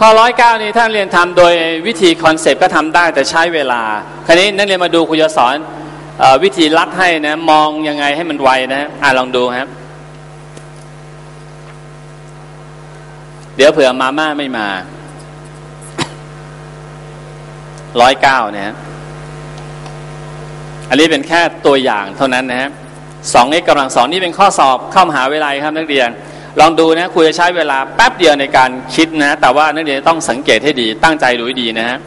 ข้อร้อยเก้านี้ท่านเรียนทำโดยวิธีคอนเซปต์ก็ทำได้แต่ใช้เวลา คราวนี้นักเรียนมาดูครูจะสอนอวิธีลัดให้นะ มองยังไงให้มันไวนะอ่าลองดูครับ เดี๋ยวเผื่อมาม่าไม่มาร้อยเก้านี่ยอันนี้เป็นแค่ตัวอย่างเท่านั้นนะครับสองเอกกำลังสองนี่เป็นข้อสอบเข้ามหาวิทยาลัยครับนักเรียน ลองดูนะครูจะใช้เวลาแป๊บเดียวในการคิดนะ แต่ว่านักเรียนต้องสังเกตให้ดีตั้งใจดูให้ดีนะฮะ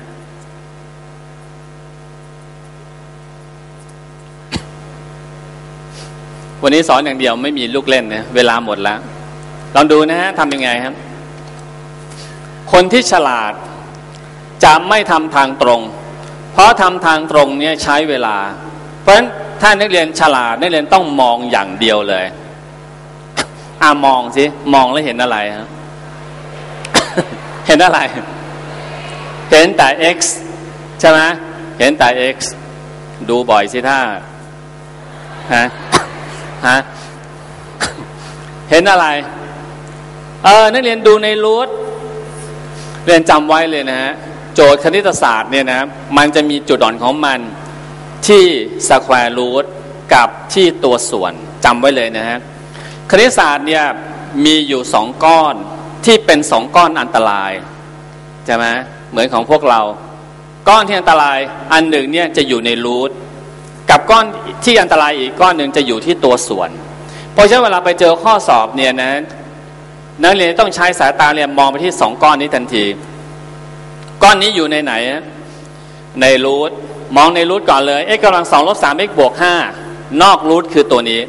วันนี้สอนอย่างเดียวไม่มีลูกเล่นนะเวลาหมดแล้ว ลองดูนะฮะทำยังไงครับ คนที่ฉลาดจะไม่ทำทางตรง เพราะทำทางตรงเนี่ยใช้เวลา เพราะฉะนั้นถ้านักเรียนฉลาดนักเรียนต้องมองอย่างเดียวเลย อ่ามองสิมองแล้วเห็นอะไรครับเห็นอะไร เห็นแต่ x ใช่ไหมเห็นแต่ x ดูบ่อยสิถ้าฮะฮะเห็นอะไร เออ นักเรียนดูในรูทเรียนจำไว้เลยนะฮะ โจทย์คณิตศาสตร์เนี่ยนะ มันจะมีจุดอ่อนของมันที่สแควร์รูทกับที่ตัวส่วนจำไว้เลยนะฮะ คณิตศาสตร์เนี่ยมีอยู่สองก้อนที่เป็นสองก้อนอันตรายใช่ไหมเหมือนของพวกเรา ก้อนที่อันตรายอันหนึ่งเนี่ยจะอยู่ในรูทกับก้อนที่อันตรายอีกก้อนหนึ่งจะอยู่ที่ตัวส่วน เพราะฉะนั้นเวลาไปเจอข้อสอบเนี่ยนะนักเรียนต้องใช้สายตาเรียนมองไปที่สองก้อนนี้ทันที ก้อนนี้อยู่ในไหน ในรูทมองในรูทก่อนเลย x กำลังสองลบสาม x บวกห้านอกรูทคือตัวนี้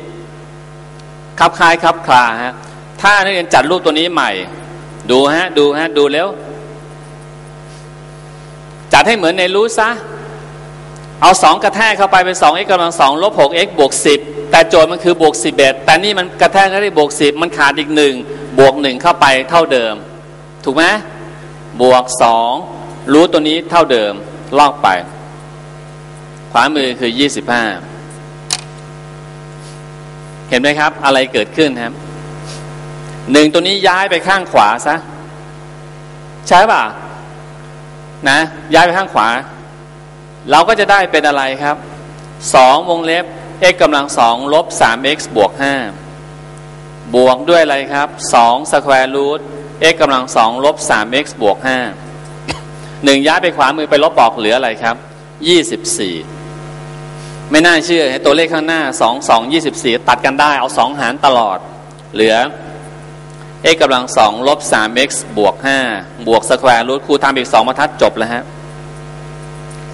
คับคลายคับคลาฮะถ้านักเรียนจัดรูปตัวนี้ใหม่ ดูฮะดูฮะดูแล้ว จัดให้เหมือนในรูทซะเอาสองกระแทกเข้าไปเป็นสอง x กำลังสองลบหก x บวกสิบแต่โจทย์มันคือบวกสิบเอ็ดแต่นี่มันกระแทกได้บวกสิบมันขาดอีกหนึ่งบวกหนึ่งเข้าไปเท่าเดิม ถูกไหมบวกสองรู้ตัวนี้เท่าเดิมลอกไป ขวามือคือยี่สิบห้า เห็นไหมครับ อะไรเกิดขึ้นครับหนึ่งตัวนี้ย้ายไปข้างขวาซะใช่ป่ะนะ ย้ายไปข้างขวา เราก็จะได้เป็นอะไรครับสองวงเล็บ x กำลังสองลบสาม x บวกห้าบวกด้วยอะไรครับสองสแควร์รูท x กำลังสองลบสาม x บวกห้าหนึ่งย้ายไปขวามือไปลบออกเหลืออะไรครับยี่สิบสี่ ไม่น่าเชื่อตัวเลขข้างหน้าสองสองยี่สิบสี่ตัดกันได้เอาสองหารตลอด เหลือ x กำลังสองลบสาม x บวกห้าบวกสแควร์รูทครูทำอีกสองบรรทัดจบแล้วฮะ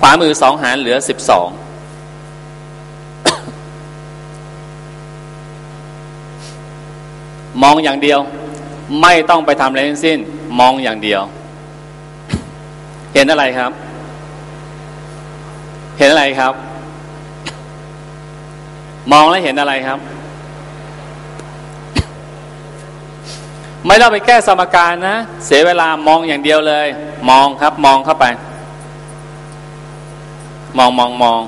ขวามือสองหารเหลือสิบสองมองอย่างเดียว ไม่ต้องไปทำอะไรทั้งสิ้น มองอย่างเดียว เห็นอะไรครับ เห็นอะไรครับ มองแล้วเห็นอะไรครับ ไม่ต้องไปแก้สมการนะ เสียเวลามองอย่างเดียวเลย มองครับ มองเข้าไป มองมองมอง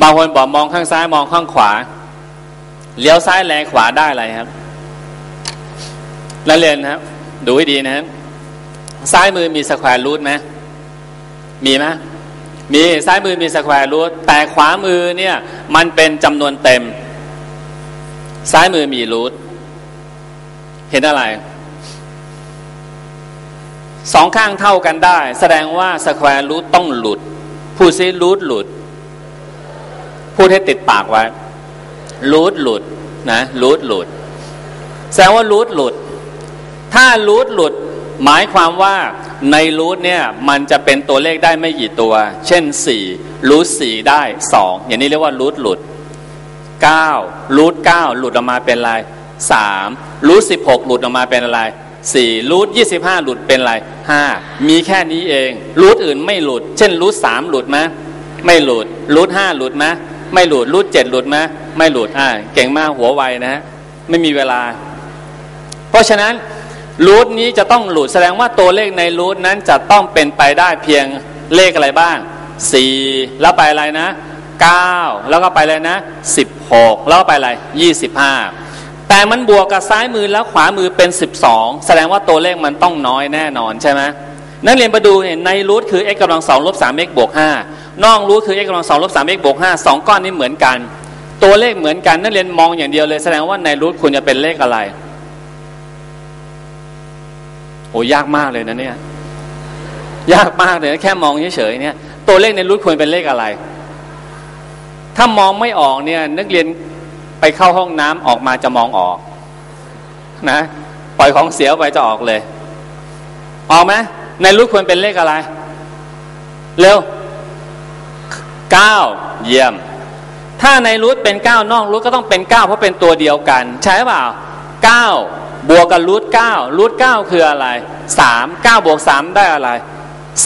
บางคนบอกมองข้างซ้ายมองข้างขวา เลี้ยวซ้ายแลขวาได้อะไรครับนักเรียนนะครับ ดูให้ดีนะครับ ซ้ายมือมีสแควร์รูทไหมมีไหมมีซ้ายมือมีสแควร์รูทแต่ขวามือเนี่ยมันเป็นจำนวนเต็ม ซ้ายมือมีรูทเห็นอะไรสองข้างเท่ากันได้ แสดงว่าสแควร์รูทต้องหลุด พูดซิรูทหลุด พูดให้ติดปากไว้รูทหลุดนะรูทหลุด แสดงว่ารูทหลุด ถ้ารูทหลุด หมายความว่าในรูทเนี่ยมันจะเป็นตัวเลขได้ไม่กี่ตัว เช่นสี่รูทสี่ได้สองอย่างนี้เรียกว่ารูทหลุดเก้ารูทเก้าหลุดออกมาเป็นอะไรสามรูทสิบหกหลุดออกมาเป็นอะไรสี่รูทยี่สิบห้าหลุดเป็นอะไรห้ามีแค่นี้เองรูทอื่นไม่หลุด เช่นรูทสามหลุดไหมไม่หลุดรูทห้าหลุดไหมไม่หลุดรูดเจ็ดหลุดไหมไม่หลุดอ่าเก่งมากหัวไวนะฮะไม่มีเวลา เพราะฉะนั้น รูทนี้จะต้องหลุดแสดงว่าตัวเลขในรูทนั้นจะต้องเป็นไปได้เพียงเลขอะไรบ้างสี่แล้วไปอะไรนะเก้าแล้วก็ไปเลยนะสิบหกแล้วก็ไปอะไรยี่สิบห้าแต่มันบวกกับซ้ายมือแล้วขวามือเป็นสิบสองแสดงว่าตัวเลขมันต้องน้อยแน่นอนใช่ไหมนักเรียนมาดูเห็นในรูทคือ x กำลังสองลบสาม x บวกห้านอกรูทคือ x กำลังสองลบสาม x บวกห้าสองก้อนนี้เหมือนกัน ตัวเลขเหมือนกันนักเรียนมองอย่างเดียวเลย แสดงว่าในรูทควรจะเป็นเลขอะไร โอ้ยากมากเลยนะเนี่ย ยากมากเลยนะแค่มองเฉยๆเนี่ย ตัวเลขในรูทควรเป็นเลขอะไร ถ้ามองไม่ออกเนี่ย นักเรียนไปเข้าห้องน้ำออกมาจะมองออก นะปล่อยของเสียไปจะออกเลย ออกไหมในรูทควรเป็นเลขอะไร เร็วเก้าเยี่ยม ถ้าในรูทเป็นเก้านอกรูทก็ต้องเป็นเก้าเพราะเป็นตัวเดียวกัน ใช่เปล่าเก้า บวกกับรูทเก้ารูทเก้าคืออะไรสามเก้าบวกสามได้อะไร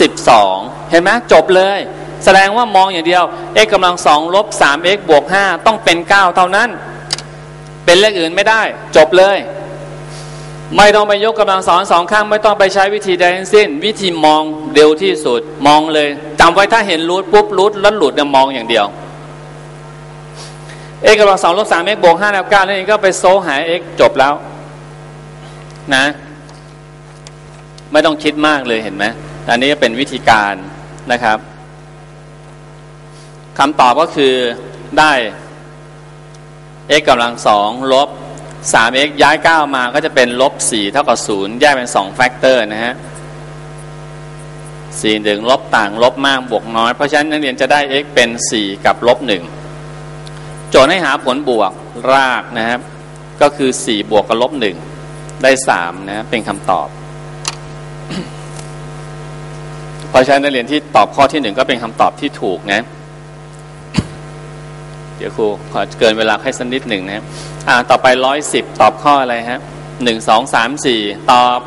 สิบสองเห็นไหมจบเลย แสดงว่ามองอย่างเดียว x กำลังสองลบสาม x บวกห้าต้องเป็นเก้าเท่านั้น เป็นเลขอื่นไม่ได้ จบเลย ไม่ต้องไปยกกำลังสอนสองข้าง ไม่ต้องไปใช้วิธีใดทั้งสิ้น วิธีมองเร็วที่สุด มองเลยจำไว้ถ้าเห็นรูทปุ๊บรูทแล้วหลุดเนี่ยมองอย่างเดียว x กำลังสองลบสาม x บวกห้าแล้วเก้านั่นเองก็ไปโซหา x จบแล้ว นะ ไม่ต้องคิดมากเลยเห็นไหมอันนี้เป็นวิธีการนะครับคำตอบก็คือได้ x กำลังสองลบ 3x ย้าย 9 มาก็จะเป็นลบ 4 เท่ากับ 0 แยกเป็น 2 แฟกเตอร์นะฮะ4ถึงลบต่างลบมากบวกน้อย เพราะฉะนั้นนักเรียนจะได้ x เป็น 4 กับลบ 1 โจทย์ให้หาผลบวกรากนะครับ ก็คือ 4 บวกกับลบ 1 ได้3นะเป็นคำตอบ เพราะฉะนั้นนักเรียนที่ตอบข้อที่1ก็เป็นคำตอบที่ถูกนะ เดี๋ยวครูขอเกินเวลาให้สักนิดหนึ่งนะอ่าต่อไปร้อยสิบตอบข้ออะไรฮะหนึ่งสองสามสี่ตอบ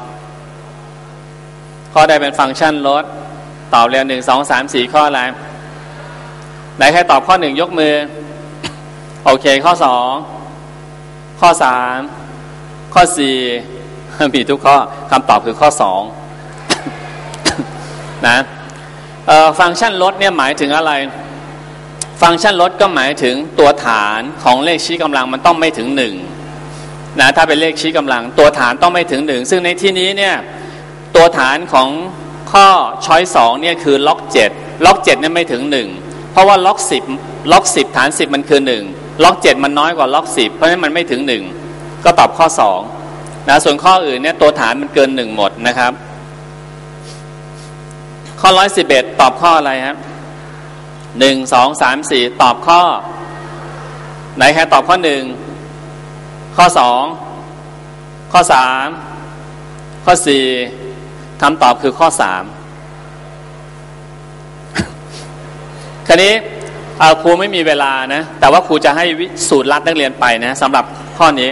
ข้อใดเป็นฟังก์ชันลดตอบเร็วหนึ่งสองสามสี่ข้ออะไรไหนใครตอบข้อหนึ่งยกมือ โอเคข้อสองข้อสาม ข้อสี่มีทุกข้อคำตอบคือข้อสองนะฟังก์ชันลดเนี่ยหมายถึงอะไร ฟังก์ชันลดก็หมายถึงตัวฐานของเลขชี้กำลังมันต้องไม่ถึงหนึ่งนะถ้าเป็นเลขชี้กำลัง ตัวฐานต้องไม่ถึงหนึ่งซึ่งในที่นี้เนี่ยตัวฐานของข้อช้อยสองเนี่ยคือล็อกเจ็ดล็อกเจ็ดเนี่ยไม่ถึงหนึ่งเพราะว่าล็อกสิบล็อกสิบฐานสิบมันคือหนึ่งล็อกเจ็ดมันน้อยกว่าล็อกสิบเพราะฉะนั้นมันไม่ถึงหนึ่ง ก็ตอบข้อสองนะส่วนข้ออื่นเนี่ยตัวฐานมันเกินหนึ่งหมดนะครับ ข้อร้อยสิบเอ็ดตอบข้ออะไรครับหนึ่งสองสามสี่ตอบข้อ ไหนครตอบข้อหนึ่งข้อสองข้อสามข้อสี่คำตอบคือข้อสามคราวนี้ครูไม่มีเวลานะ แต่ว่าครูจะให้สูตรลัดนักเรียนไปนะสำหรับข้อนี้